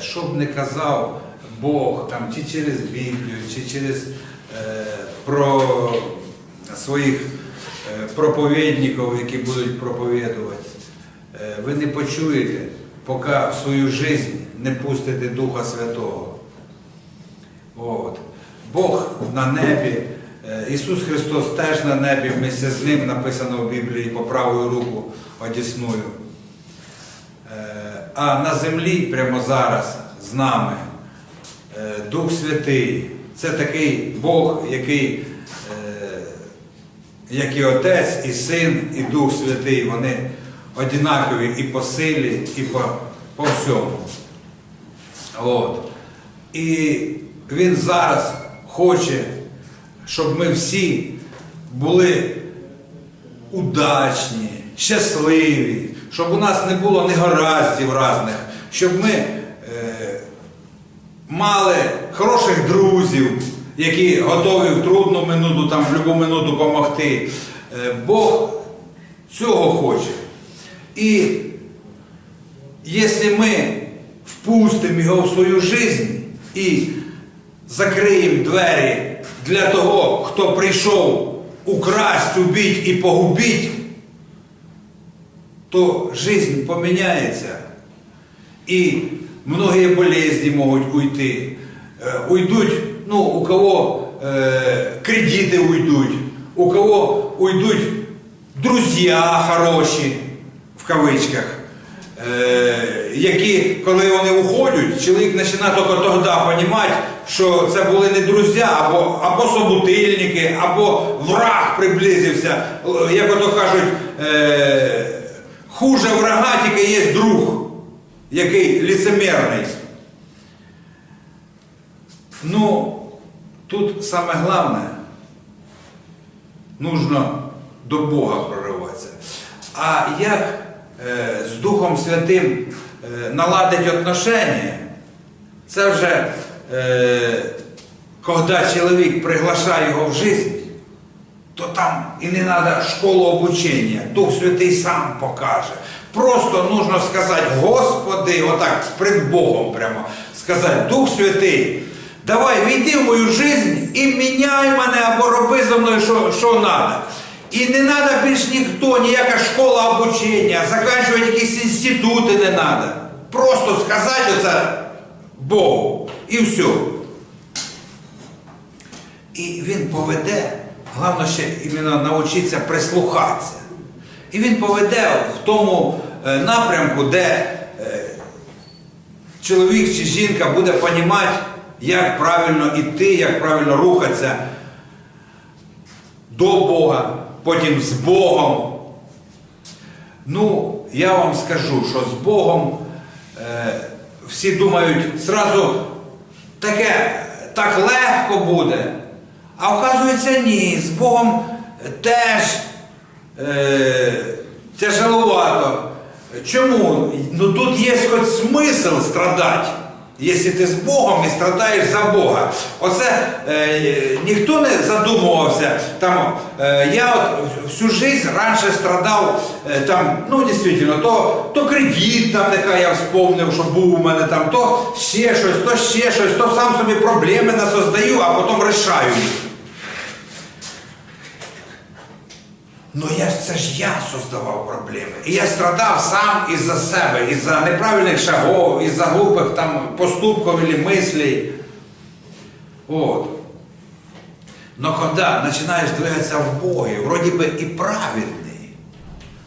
що б не казав Бог, там, чи через Біблію, чи через е, про своїх е, проповідників, які будуть проповідувати, е, ви не почуєте, поки в свою життя не пустите Духа Святого. От. Бог на небі, е, Ісус Христос теж на небі, вместе з ним написано в Біблії по правою руку одісною. А на землі прямо зараз з нами е, Дух Святий. Це такий Бог, який, е, як і Отець, і Син, і Дух Святий, вони однакові і по силі, і по, по всьому. От. І він зараз хоче, щоб ми всі були удачні, щасливі, щоб у нас не було негараздів різних, щоб ми е, мали хороших друзів, які готові в трудну минуту, там, в будь-яку минуту допомогти. Е, Бог цього хоче. І Якщо ми впустимо його в свою життя і закриємо двері для того, хто прийшов украсть, убити і погубити, то життя поміняється. І многі болезні можуть уйти. Е, Уйдуть, ну, у кого е, кредити уйдуть, у кого уйдуть друзі хороші, в кавичках, е, які, коли вони уходять, чоловік починає тільки тоді розуміти, що це були не друзі, або, або собутильники, або враг приблизився. Е, Як ото кажуть, е, хуже врага тільки є друг, який ліцемірний. Ну, тут саме головне, нужно до Бога прориватися. А як е, з Духом Святим е, наладить отношення, це вже е, коли чоловік приглашає його в життя, то там і не треба школу обучення, Дух Святий сам покаже. Просто нужно сказати, Господи, отак пред Богом прямо сказати, Дух Святий, давай війди в мою життя і міняй мене або роби за мною, що, що треба. І не треба більш ніхто, ніяка школа обучення, заканчувати якісь інститути не треба. Просто сказати оце Богу і все. І він поведе, головне ще іменно навчитися прислухатися. І він поведе в тому е, напрямку, де е, чоловік чи жінка буде розуміти, як правильно йти, як правильно рухатися до Бога, потім з Богом. Ну, я вам скажу, що з Богом е, всі думають, зразу таке так легко буде. А вказується, ні, з Богом теж е, тяжеловато. Чому? Ну тут є хоч смисл страдати. Якщо ти з Богом і страдаєш за Бога. Оце е, ніхто не задумувався. Там, е, я от всю життя раніше страдав, е, там, ну дійсно, то, то кредит, там, нехай я вспомнив, що був у мене там, то ще щось, то ще щось, то сам собі проблеми насоздаю, а потім рішаю їх. Ну я це ж я создавав проблеми. І я страдав сам із-за себе, із-за неправильних шагов, із-за глупих там поступків або мислей. От. Но коли починаєш двигатися в Богі, вроді би і праведний,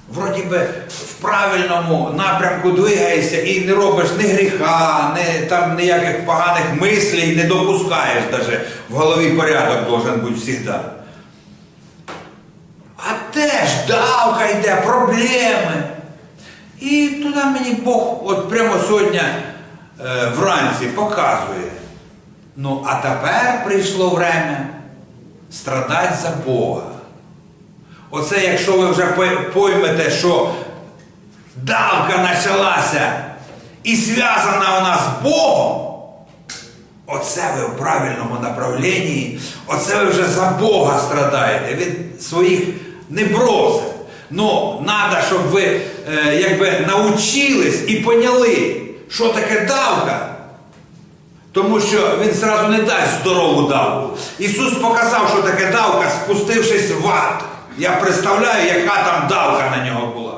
вроді би в правильному напрямку двигаєшся і не робиш ні гріха, ні там ніяких поганих мислей, не допускаєш навіть в голові порядок должен бути завжди. Давка йде, проблеми. І туди мені Бог от прямо сьогодні е, вранці показує. Ну, а тепер прийшло время страдати за Бога. Оце якщо ви вже поймете, що давка почалася і зв'язана вона з Богом, Оце ви в правильному направленні, оце ви вже за Бога страдаєте, від своїх не бросить. Ну, треба, щоб ви е, якби научились і поняли, що таке давка Тому що він зразу не дасть здорову давку. Ісус показав, що таке давка, спустившись в ад. Я представляю, яка там давка на нього була.